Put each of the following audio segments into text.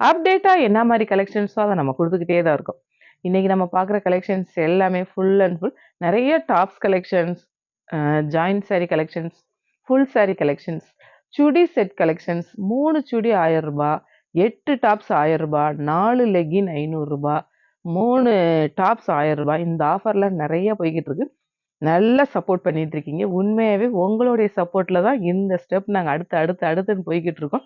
அப்டேட்டாக என்ன மாதிரி கலெக்ஷன்ஸோ அதை நம்ம கொடுத்துக்கிட்டே தான் இருக்கும். இன்றைக்கி நம்ம பார்க்குற கலெக்ஷன்ஸ் எல்லாமே ஃபுல் அண்ட் ஃபுல் நிறைய tops collections joint sari collections full sari collections chudi set collections மூணு சுடி ஆயிரம் எட்டு டாப்ஸ் ஆயிரம் நாலு லெகின் ஐநூறுரூபா மூணு டாப்ஸ் ஆயிரம் ரூபாய். இந்த ஆஃபரில் நிறைய போய்கிட்டு இருக்கு. நல்லா சப்போர்ட் பண்ணிட்டு இருக்கீங்க. உண்மையாகவே உங்களுடைய சப்போர்ட்டில் தான் இந்த ஸ்டெப் நாங்கள் அடுத்து அடுத்து அடுத்துன்னு போய்கிட்டு இருக்கோம்.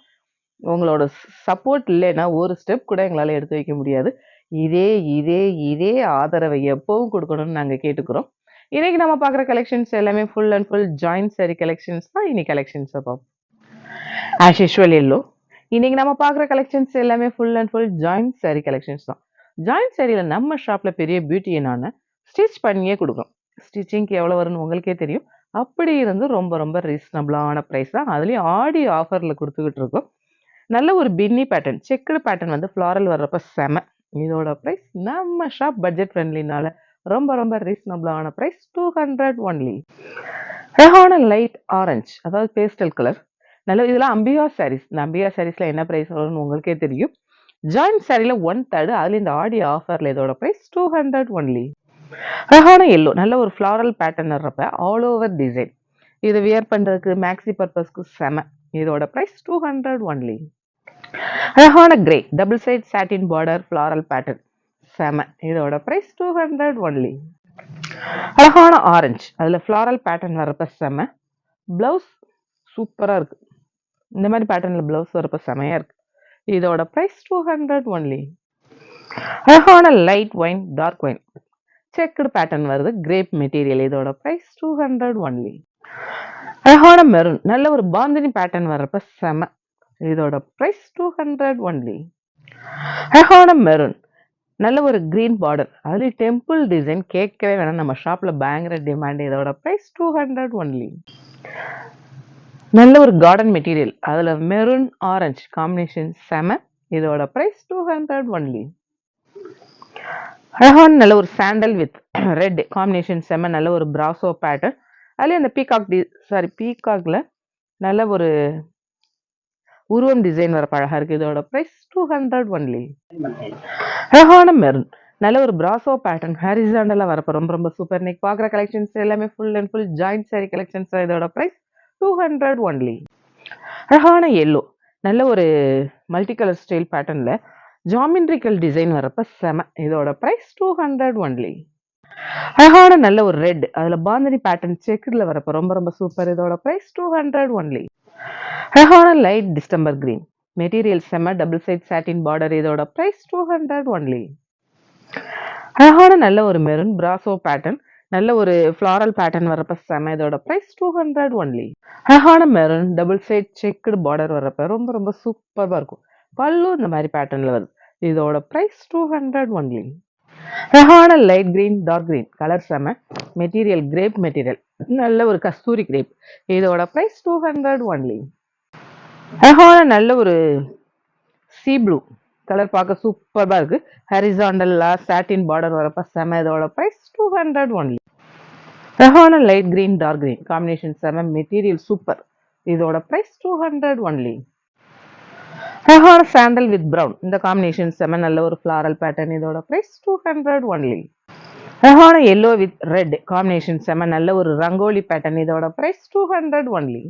உங்களோட சப்போர்ட் இல்லைன்னா ஒரு ஸ்டெப் கூட எங்களால் எடுத்து வைக்க முடியாது. இதே இதே இதே ஆதரவை எப்பவும் கொடுக்கணும்னு நாங்கள் கேட்டுக்கிறோம். இன்றைக்கி நம்ம பார்க்குற கலெக்ஷன்ஸ் எல்லாமே full and full joint sari collections தான். இன்னைக்கு கலெக்ஷன்ஸ் பார்ப்போம். As usual hello. இன்றைக்கி நம்ம பார்க்குற கலெக்ஷன்ஸ் எல்லாமே full and full joint sari collections தான். ஜாயின்ட் சாரியில் நம்ம ஷாப்பில் பெரிய பியூட்டி என்னன்னா ஸ்டிச் பண்ணியே கொடுக்கும் ஸ்டிச்சிங்க்கு எவ்வளோ வரும்னு உங்களுக்கே தெரியும். அப்படி இருந்து ரொம்ப ரொம்ப ரீசனபிளான ப்ரைஸ் தான். அதுலேயும் ஆடி ஆஃபரில் கொடுத்துக்கிட்டு இருக்கோம். நல்ல ஒரு பின்னி பேட்டர்ன் செக்குடு பேட்டர்ன் வந்து ஃப்ளாரல் வர்றப்ப செம. இதோட ப்ரைஸ் நம்ம ஷாப் பட்ஜெட் ஃப்ரெண்ட்லினால ரொம்ப ரொம்ப ரீசனபிளான ப்ரைஸ் டூ ஹண்ட்ரட் ஒன்லி அழகான லைட் ஆரஞ்ச் அதாவது பேஸ்டல் கலர் நல்ல இதெல்லாம் அம்பியா சாரீஸ் இந்த அம்பியா சாரீஸில் என்ன ப்ரைஸ் வரும்னு உங்களுக்கே தெரியும். ஜாயிண்ட் சாரியில் ஒன் தேர்டு அதில் இந்த ஆடி ஆஃபரில் இதோட ப்ரைஸ் டூ ஹண்ட்ரட் ஒன்லி அழகான எல்லோ நல்ல ஒரு ஃப்ளாரல் பேட்டர்ன் இருப்ப ஆல் ஓவர் டிசைன் இதை வியர் பண்ணுறதுக்கு மேக்ஸி பர்பஸ்க்கு செம. இதோட ப்ரைஸ் டூ ஹண்ட்ரட் ஒன்லி அழகான grey double side satin border floral pattern செம. இதோட ப்ரைஸ் டூ ஹண்ட்ரட் ஒன்லி அழகான ஆரஞ்சு அதில் ஃப்ளாரல் பேட்டர்ன் வரப்ப செம. ப்ளவுஸ் சூப்பராக இருக்கு. இந்த மாதிரி பேட்டர்னில் ப்ளவுஸ் வரப்ப செமையாக இருக்கு. இதோட ப்ரைஸ் டூ ஹண்ட்ரட் ஒன்லி அழகான light wine dark wine checked pattern வருது கிரேப் மெட்டீரியல் இதோட ப்ரைஸ் டூ ஹண்ட்ரட் ஒன்லி அழகான மெரூன் நல்ல ஒரு பாந்தினி பேட்டர்ன் வர்றப்ப செம. இதோட ப்ரைஸ் டூ ஹண்ட்ரட் ஒன்லி அழகான மெரூன் நல்ல ஒரு க்ரீன் பார்டர் அது டெம்பிள் டிசைன் கேட்கவே வேணாம். நம்ம ஷாப்பில் பயங்கர டிமாண்ட் இதோட ப்ரைஸ் டூ ஹண்ட்ரட் ஒன்லி நல்ல ஒரு கார்டன் மெட்டீரியல் அதில் மெரூன் ஆரஞ்சு காம்பினேஷன் செம. இதோட ப்ரைஸ் டூ ஹண்ட்ரட் ஒன்லி அழகான நல்ல ஒரு சாண்டல் வித் ரெட் காம்பினேஷன் செம. நல்ல ஒரு பிராசோ பேட்டர்ன் அதுலேயும் அந்த பீகாக் டி சாரி பீகாக்ல நல்ல ஒரு உருவம் டிசைன் வர அழகா இருக்கு. இதோட ப்ரைஸ் டூ ஹண்ட்ரட் ஒன்லி அழகான மெரூன். நல்ல ஒரு பிராசோ பேட்டர்ன் ஹாரிசாண்டலாக வரப்போ ரொம்ப ரொம்ப சூப்பர் இன்னைக்கு பார்க்குற கலெக்ஷன்ஸ் எல்லாமே full and full joint sari collections இதோட ப்ரைஸ் டூ ஹண்ட்ரட் ஒன்லி அழகான எல்லோ நல்ல ஒரு மல்டி கலர் ஸ்டைல் பேட்டர்னில் ஜாமின்ட்ரிக்கல் டிசைன் வரப்ப செம. இதோட ப்ரைஸ் டூ ஹண்ட்ரட் ஒன்லி அழகான நல்ல ஒரு ரெட் அதில் பாந்தனி பேட்டர்ன் செக்குடில் வரப்போ ரொம்ப ரொம்ப சூப்பர் இதோட ப்ரைஸ் டூ ஹண்ட்ரட் ஒன்லி அழகான லைட் டிஸ்டம்பர் கிரீன் மெட்டீரியல் செம்ம டபுள் சைட் சாட்டின் பார்டர் இதோட ப்ரைஸ் டூ ஹண்ட்ரட் ஒன்லி அழகான நல்ல ஒரு மெரூன் பிராசோ பேட்டர்ன் நல்ல ஒரு ஃப்ளாரல் பேட்டர்ன் வரப்ப செம இதோட ப்ரைஸ் டூ ஹண்ட்ரட் ஒன்லி அழகான maroon double side checked border வரப்ப ரொம்ப ரொம்ப சூப்பராக இருக்கும். பல்லும் இந்த மாதிரி பேட்டர்னில் வருது. இதோட ப்ரைஸ் டூ ஹண்ட்ரட் ஒன்லி அழகான light green dark green colour செம. மெட்டீரியல் கிரேப் மெட்டீரியல் நல்ல ஒரு கஸ்தூரி கிரேப் இதோட ப்ரைஸ் டூ ஹண்ட்ரட் ஒன்லி அழகான நல்ல ஒரு சீ ப்ளூ கலர் பார்க்க சூப்பராக இருக்கு. ஹரிசாண்டல்லாக சாட்டின் பார்டர் வரப்போ செம. இதோட ப்ரைஸ் டூ ஹண்ட்ரட் ஒன்லி அழகான light green dark green combination செம. மெட்டீரியல் சூப்பர் இதோட ப்ரைஸ் டூ ஹண்ட்ரட் ஒன்லி அழகான சாண்டல் வித் ப்ரௌன் இந்த காம்பினேஷன் செம நல்ல ஒரு ஃப்ளாரல் பேட்டர்ன் இதோட ப்ரைஸ் டூ ஹண்ட்ரட் ஒன்லி அழகான எல்லோ வித் ரெட் காம்பினேஷன் செம நல்ல ஒரு ரங்கோலி பேட்டர்ன் இதோட ப்ரைஸ் டூ ஹண்ட்ரட் ஒன்லி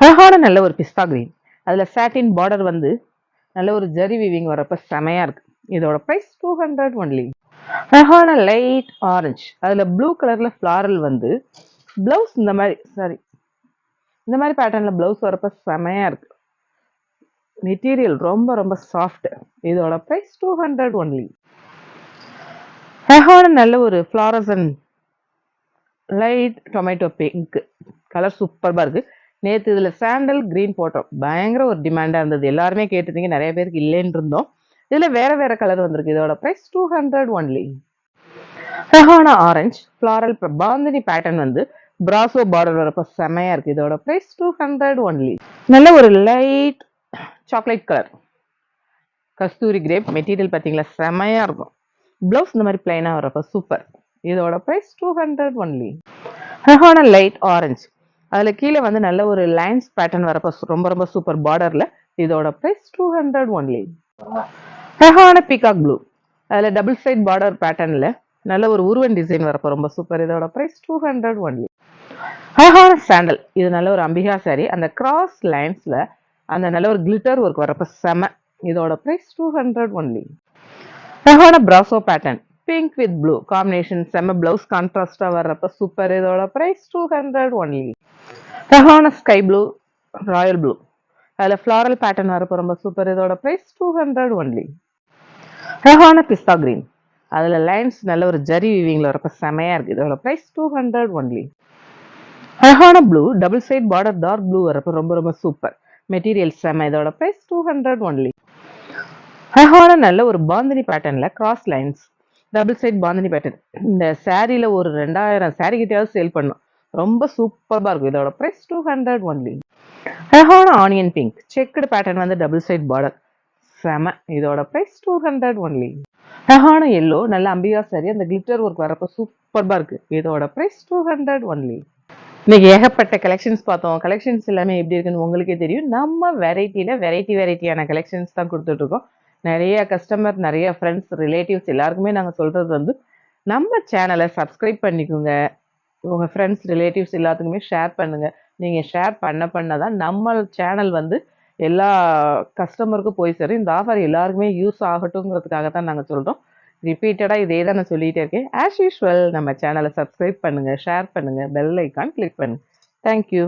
அழகான நல்ல ஒரு பிஸ்தா கிரீன் அதில் சாட்டின் பார்டர் வந்து நல்ல ஒரு ஜரி விவிங் வரப்ப செமையாக இருக்கு. இதோட ப்ரைஸ் டூ ஹண்ட்ரட் ஒன்லி அழகான லைட் ஆரஞ்சு அதில் ப்ளூ கலரில் ஃப்ளாரல் வந்து ப்ளவுஸ் இந்த மாதிரி சாரி இந்த மாதிரி பேட்டர்னில் ப்ளவுஸ் வரப்ப செமையாக இருக்குது மெட்டீரியல் ரொம்ப ரொம்ப சாஃப்ட் இதோட ப்ரைஸ் டூ ஹண்ட்ரட் ஒன்லி ஹெஹான நல்ல ஒரு fluorescent light tomato pink colour சூப்பராக இருக்குது நேற்று இதில் சாண்டல் க்ரீன் போட்டோம். பயங்கர ஒரு டிமாண்டாக இருந்தது. எல்லாருமே கேட்டிருந்தீங்க. நிறைய பேருக்கு இல்லைன்னு இருந்தோம். இதில் வேறு வேறு கலர் வந்திருக்கு. இதோட price two hundred only ஹெஹானா orange floral bandhani pattern வந்து பிராசோ பார்டர் வரப்போ செமையாக இருக்குது இதோட ப்ரைஸ் டூ ஹண்ட்ரட் ஒன்லி நல்ல ஒரு light chocolate colour Kasturi crepe material பார்த்தீங்களா? செமையாக இருக்கும். ப்ளவுஸ் இந்த மாதிரி பிளைனாக வரப்போ சூப்பர் இதோட price two hundred only Rehana light orange அதில் கீழே வந்து நல்ல ஒரு லைன்ஸ் பேட்டர்ன் வரப்போ ரொம்ப ரொம்ப சூப்பர் பார்டரில் இதோட ப்ரைஸ் டூ ஹண்ட்ரட் ஒன்லி ரெஹான பீகாக் ப்ளூ அதில் டபுள் சைட் பார்டர் பேட்டர்னில் நல்ல ஒரு உருவன் டிசைன் வரப்போ ரொம்ப சூப்பர் இதோட ப்ரைஸ் டூ ஹண்ட்ரட் ஒன்லி அழகான சாண்டல் இது நல்ல ஒரு அம்பிகா சாரி அந்த கிராஸ் லைன்ஸில் அந்த நல்ல ஒரு கிளிட்டர் ஒர்க் வரப்போ செம. இதோட ப்ரைஸ் டூ ஹண்ட்ரட் ஒன்லி அழகான brasso pattern pink with blue combination செம பிளவுஸ் கான்ட்ராஸ்டாக வர்றப்ப சூப்பர் இதோட ப்ரைஸ் டூ ஹண்ட்ரட் ஒன்லி அழகான ஸ்கை ப்ளூ ராயல் ப்ளூ அதில் ஃப்ளாரல் பேட்டர்ன் வரப்போ ரொம்ப சூப்பர் இதோட ப்ரைஸ் டூ ஹண்ட்ரட் ஒன்லி அழகான பிஸ்தா கிரீன் அதில் லைன்ஸ் நல்ல ஒரு ஜரி வீவிங்கில் வரப்போ செமையாக இருக்குது இதோட ப்ரைஸ் டூ ஹண்ட்ரட் ஒன்லி அழகான blue double side border dark blue வரப்போ ரொம்ப ரொம்ப சூப்பர் மெட்டீரியல் நம்ம இதோட ப்ரைஸ் டூ ஹண்ட்ரட் ஒன்லி அழகான நல்ல ஒரு பாந்தினி பேட்டர்னில் cross lines double side bandhani pattern இந்த சாரியில் ஒரு ரெண்டாயிரம் சேரீ கிட்டையாவது சேல் பண்ணும் ரொம்ப சூப்பராக இருக்கும். இதோட ப்ரைஸ் டூ ஹண்ட்ரட் ஒன்லி அழகான ஆனியன் பிங்க் செக்குடு பேட்டர்ன் வந்து டபுள் சைட் பார்டர் செம. இதோட ப்ரைஸ் டூ ஹண்ட்ரட் ஒன்லி அழகான எல்லோ நல்ல அம்பிகா சாரி அந்த கிளிட்டர் ஒர்க் வரப்போ சூப்பராக இருக்கு. இதோட ப்ரைஸ் டூ ஹண்ட்ரட் ஒன்லி இன்னைக்கு ஏகப்பட்ட கலெக்ஷன்ஸ் பார்த்தோம். கலெக்ஷன்ஸ் எல்லாமே எப்படி இருக்குன்னு உங்களுக்கே தெரியும். நம்ம வெரைட்டியில் வெரைட்டி வெரைட்டியான கலெக்ஷன்ஸ் தான் கொடுத்துட்ருக்கோம். நிறைய கஸ்டமர் நிறைய ஃப்ரெண்ட்ஸ் ரிலேட்டிவ்ஸ் எல்லாருக்குமே நாங்கள் சொல்கிறது வந்து நம்ம சேனலை சப்ஸ்கிரைப் பண்ணிக்கோங்க. உங்கள் ஃப்ரெண்ட்ஸ் ரிலேட்டிவ்ஸ் எல்லாத்துக்குமே ஷேர் பண்ணுங்கள் நீங்கள் ஷேர் பண்ண பண்ண தான் நம்ம சேனல் வந்து எல்லா கஸ்டமருக்கும் போய் சேரும். இந்த ஆஃபர் எல்லாருக்குமே யூஸ் ஆகட்டுங்கிறதுக்காக தான் நாங்கள் சொல்கிறோம் ரிப்பீட்டடாக இதே தான் நான் சொல்லிகிட்டே இருக்கேன். ஆஸ் யூஷுவல் நம்ம சேனலை சப்ஸ்கிரைப் பண்ணுங்கள் ஷேர் பண்ணுங்கள் பெல் ஐக்கான் கிளிக் பண்ணுங்கள் தேங்க்யூ